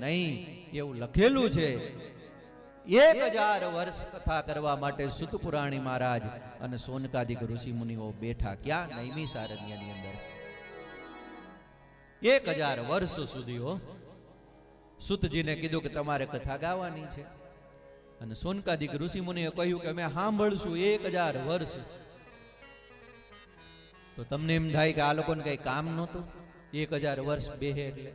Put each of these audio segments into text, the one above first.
નહીં, એવું લખેલું છે. એક હજાર વર્ષ કથા કરવા માટે સુતપુરાણી મહારાજ અને સોનકાદિક ઋષિ મુનિઓ બેઠા ક્યાં? નૈમિષારણ્યની અંદર. એક હજાર વર્ષ સુધી સુતજીને કીધું કે તમારે કથા ગાવાની છે. અને સોનકાદિક ઋષિ મુનિએ કહ્યું કે અમે સાંભળશું એક હજાર વર્ષ. તો તમને એમ થાય કે આ લોકોને કઈ કામ નહોતું? એક હજાર વર્ષ બેહે એટલે.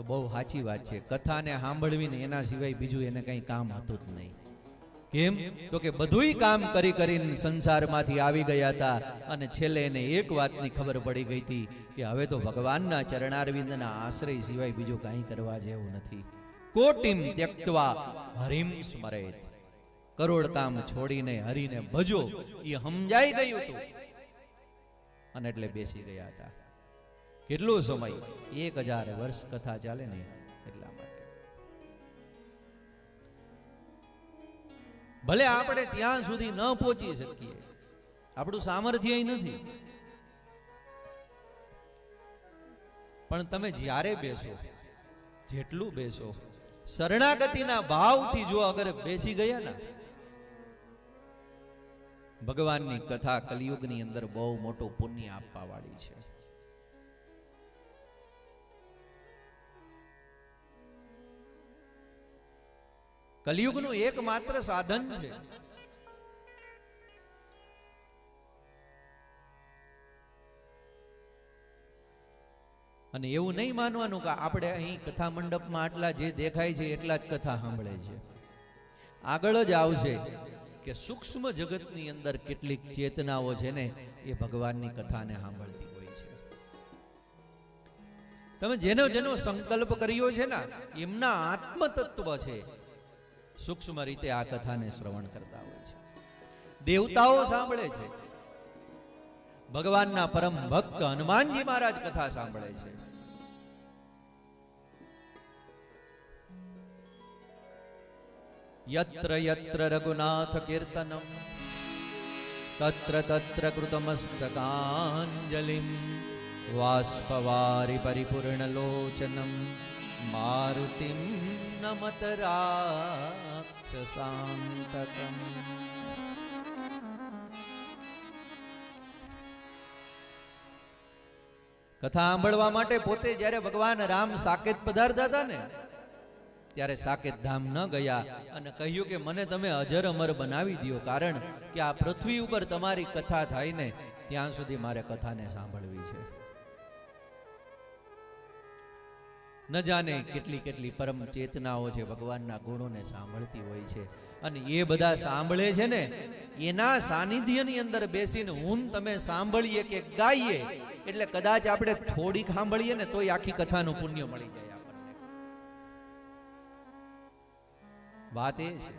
તો બહુ સાચી વાત છે. કથાને સાંભળવીને એના સિવાય બીજું એને કઈ કામ હતું જ નહીં. કેમ? તો કે બધુંય કામ કરી કરીને સંસારમાંથી આવી ગયા હતા અને છેલ્લે એને એક વાતની ખબર પડી ગઈ હતી કે હવે તો ભગવાનના ચરણારવિંદના આશ્રય સિવાય બીજું કાંઈ કરવા જેવું નથી. કોટિમ ત્યક્તવા હરિમ સ્મરે કરોડ કામ છોડીને હરીને ભજો. એ સમજાઈ ગયું હતું અને એટલે બેસી ગયા હતા. કેટલો સમય? એક હજાર વર્ષ કથા ચાલે ને એટલા માટે. ભલે આપણે ત્યાં સુધી ન પહોંચી શકીએ, આપણું સામર્થ્ય નથી. પણ તમે જ્યારે બેસો, જેટલું બેસો, શરણાગતિના ભાવથી જો અગર બેસી ગયા ને, ભગવાનની કથા કલિયુગની અંદર બહુ મોટું પુણ્ય આપવા વાળી છે. કલિયુગનું એકમાત્ર સાધન છે. અને એવું નહીં માનવાનું કે આપણે અહીં કથા મંડપમાં આટલા જે દેખાય છે એટલા જ કથા સાંભળે છે. આગળ જ આવશે કે સૂક્ષ્મ જગતની અંદર કેટલીક ચેતનાઓ છે ને, એ ભગવાનની કથાને સાંભળતી હોય છે. તમે જેનો જેનો સંકલ્પ કર્યો છે ને, એમના આત્મતત્વ છે. સૂક્ષ્મ રીતે આ કથાને શ્રવણ કરતા હોય છે. દેવતાઓ સાંભળે છે. ભગવાનના પરમ ભક્ત હનુમાનજી મહારાજ કથા સાંભળે છે. યત્ર યત્ર રઘુનાથ કીર્તનમ, તત્ર તત્ર કૃતમસ્તકાંજલિમ વાષ્પવારી પરિપૂર્ણલોચનમ મારુતિમ નમત રાક્ષસાંતકમ કથા સાંભળવા માટે પોતે જ્યારે ભગવાન રામ સાકેત પધારતા હતા ને ત્યારે સાકેત ધામ ન ગયા અને કહ્યું કે મને તમે અજર અમર બનાવી દો કારણ કે આ પૃથ્વી ઉપર તમારી કથા થાય ને ત્યાં સુધી મારે કથાને સાંભળવી છે ન જાણે કેટલી કેટલી પરમ ચેતનાઓ છે, ભગવાનના ગુણોને સાંભળતી હોય છે. અને એ બધા સાંભળે છે ને, એના સાનિધ્યની અંદર બેસીને હું તમે સાંભળીએ કે ગાઈએ, એટલે કદાચ આપણે થોડીક સાંભળીએ ને તોય આખી કથાનું પુણ્ય મળી જાય આપણને. વાત એ છે.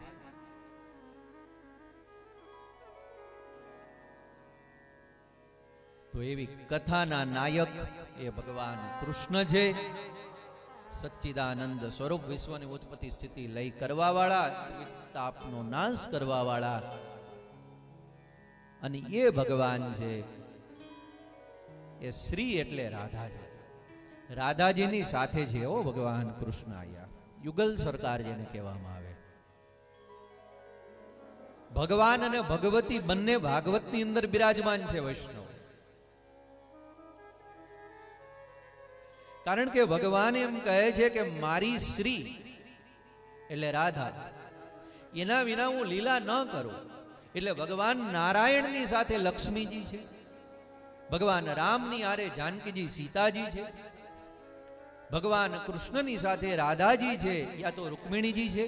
તો એવી કથાના નાયક એ ભગવાન કૃષ્ણ છે. સચ્ચિદાનંદ સ્વરૂપ વિશ્વની ઉત્પત્તિ સ્થિતિ લઈ કરવા વાળા તાપનો નાશ કરવા વાળા અને એ ભગવાન છે, એ શ્રી એટલે રાધાજી. રાધાજીની સાથે છે ઓ ભગવાન કૃષ્ણ આયા યુગલ સરકાર જેને કહેવામાં આવે. ભગવાન અને ભગવતી બંને ભાગવતની અંદર બિરાજમાન છે વૈષ્ણવ. કારણ કે ભગવાન એમ કહે છે કે મારી શ્રી એટલે રાધા, એના વિના હું લીલા ન કરું. એટલે ભગવાન નારાયણની સાથે લક્ષ્મીજી છે, ભગવાન રામની આરે જાનકીજી સીતાજી છે, ભગવાન કૃષ્ણની સાથે રાધાજી છે, યા તો રૂકમિણીજી છે,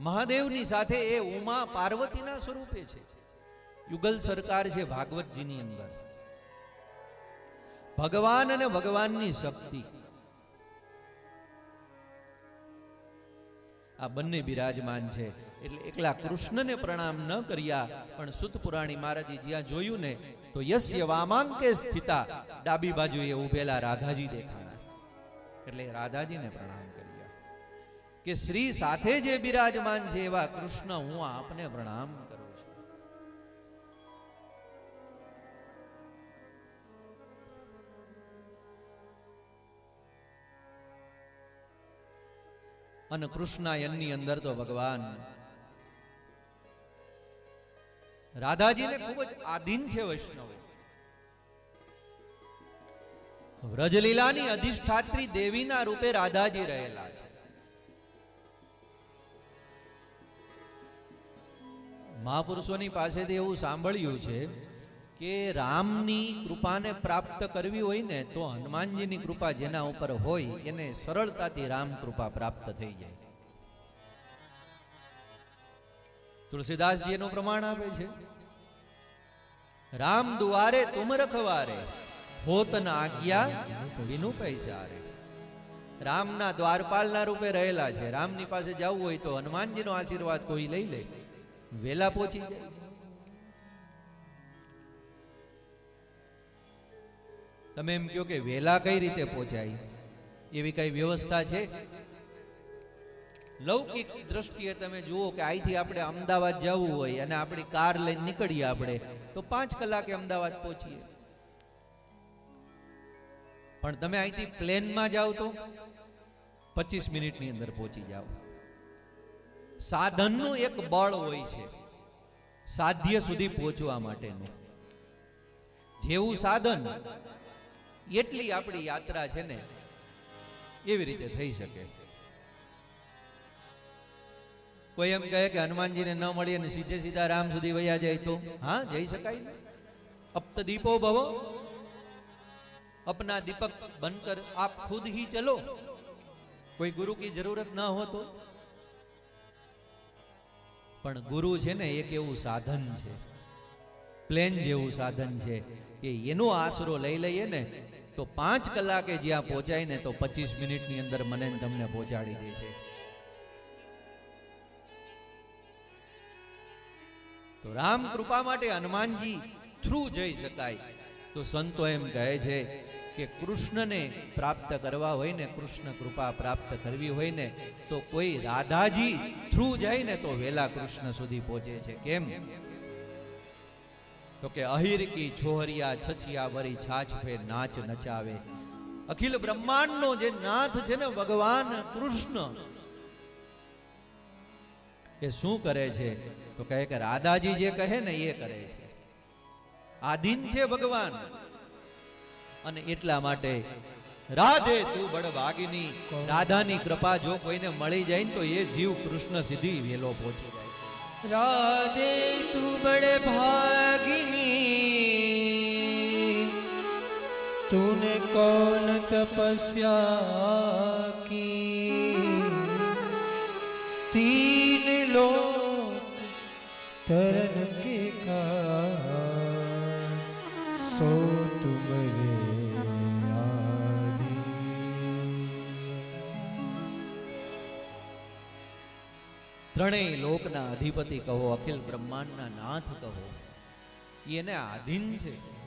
મહાદેવની સાથે એ ઉમા પાર્વતીના સ્વરૂપે છે. યુગલ સરકાર છે ભાગવતજીની અંદર. ભગવાન અને ભગવાનની શક્તિ. આ બંને બિરાજમાન છે. એટલે એકલા કૃષ્ણને પ્રણામ ન કર્યા, પણ સુત પુરાણી મહારાજી જ્યાં જોયું ને, તો યસ્ય વામાંકે સ્થિતા. ડાબી બાજુએ ઉભેલા રાધાજી દેખાણા. એટલે રાધાજીને પ્રણામ કર્યા. કે શ્રી સાથે જે બિરાજમાન છે એવા કૃષ્ણ હું આપને પ્રણામ અને કૃષ્ણાયનની અંદર તો ભગવાન. રાધાજીને ખૂબ જ આધીન છે વૈષ્ણવ. વ્રજલીલાની અધિષ્ઠાત્રી દેવીના રૂપે રાધાજી રહેલા છે. મહાપુરુષોની પાસેથી એવું સાંભળ્યું છે કે રામની કૃપાને પ્રાપ્ત કરવી હોય ને તો હનુમાનજીની કૃપા જેના ઉપર હોય, એને સરળતાથી રામ કૃપા પ્રાપ્ત થઈ જાય. તુલસીદાસજી એનું પ્રમાણ આપે છે. રામ દુવારે તુમ રખવારે હોત ના આજ્ઞા, વિનુ પૈસારે. રામના દ્વારપાલના રૂપે રહેલા છે. રામની પાસે જવું હોય તો હનુમાનજીનો આશીર્વાદ કોઈ લઈ લે. વેલા પહોંચી જાય. તમે એમ કહો કે વેલા કઈ રીતે પહોંચાય? એવી કઈ વ્યવસ્થા છે? લૌકિક દ્રષ્ટિએ તમે જુઓ કે અહીંથી આપણે અમદાવાદ જવું હોય અને આપણી કાર લઈને નીકળીએ આપણે, તો પાંચ કલાકે અમદાવાદ પહોંચીએ. પણ તમે અહીંથી પ્લેનમાં જાઓ તો પચીસ મિનિટની અંદર પહોંચી જાઓ. સાધનનું એક બળ હોય છે, સાધ્ય સુધી પહોંચવા માટેનું. જેવું સાધન એટલી આપણી યાત્રા છે ને, એવી રીતે થઈ શકે. કોઈ એમ કહે કે હનુમાનજીને ન મળી અને સીધે સીધા રામ સુધી વયા જાય તો? હા, જઈ શકાય ને. અપ્ત દીપો ભવો. અપના દીપક બનકર આપ ખુદ હી ચલો. કોઈ ગુરુ કી જરૂરત ના હો તો? પણ ગુરુ છે ને, એક એવું સાધન છે. પ્લેન જેવું સાધન છે કે એનો આશરો લઈ લઈએ ને, તો પાંચ કલાકે જ્યાં પહોંચાય ને, તો પચીસ મિનિટની અંદર મને તમને પહોંચાડી દે છે. તો રામ કૃપા માટે હનુમાનજી થ્રુ જઈ શકાય. તો સંતો એમ કહે છે કે કૃષ્ણને પ્રાપ્ત કરવા હોય ને, કૃષ્ણ કૃપા પ્રાપ્ત કરવી હોય ને, તો કોઈ રાધાજી થ્રુ જાય ને, તો વેલા કૃષ્ણ સુધી પહોંચે છે. કેમ? તો કે અહીર કી છોહરિયા છછિયા વરી છાછ ફે નાચ નચાવે. અખિલ બ્રહ્માંડનો જે નાથ છે ને ભગવાન કૃષ્ણ, એ શું કરે છે? તો કહે કે રાધાજી જે કહે ને એ કરે છે. આધીન છે ભગવાન. અને એટલા માટે રાધે તું બળભાગીની, રાધાની કૃપા જો કોઈને મળી જાય ને તો એ જીવ કૃષ્ણ સીધી વેલો પહોંચી જાય. राधे तू बड़े भागिनी तूने कौन तपस्या की तीन लोक तरन ત્રણેય લોકના અધિપતિ કહો અખિલ બ્રહ્માંડના નાથ કહો એને આધીન છે.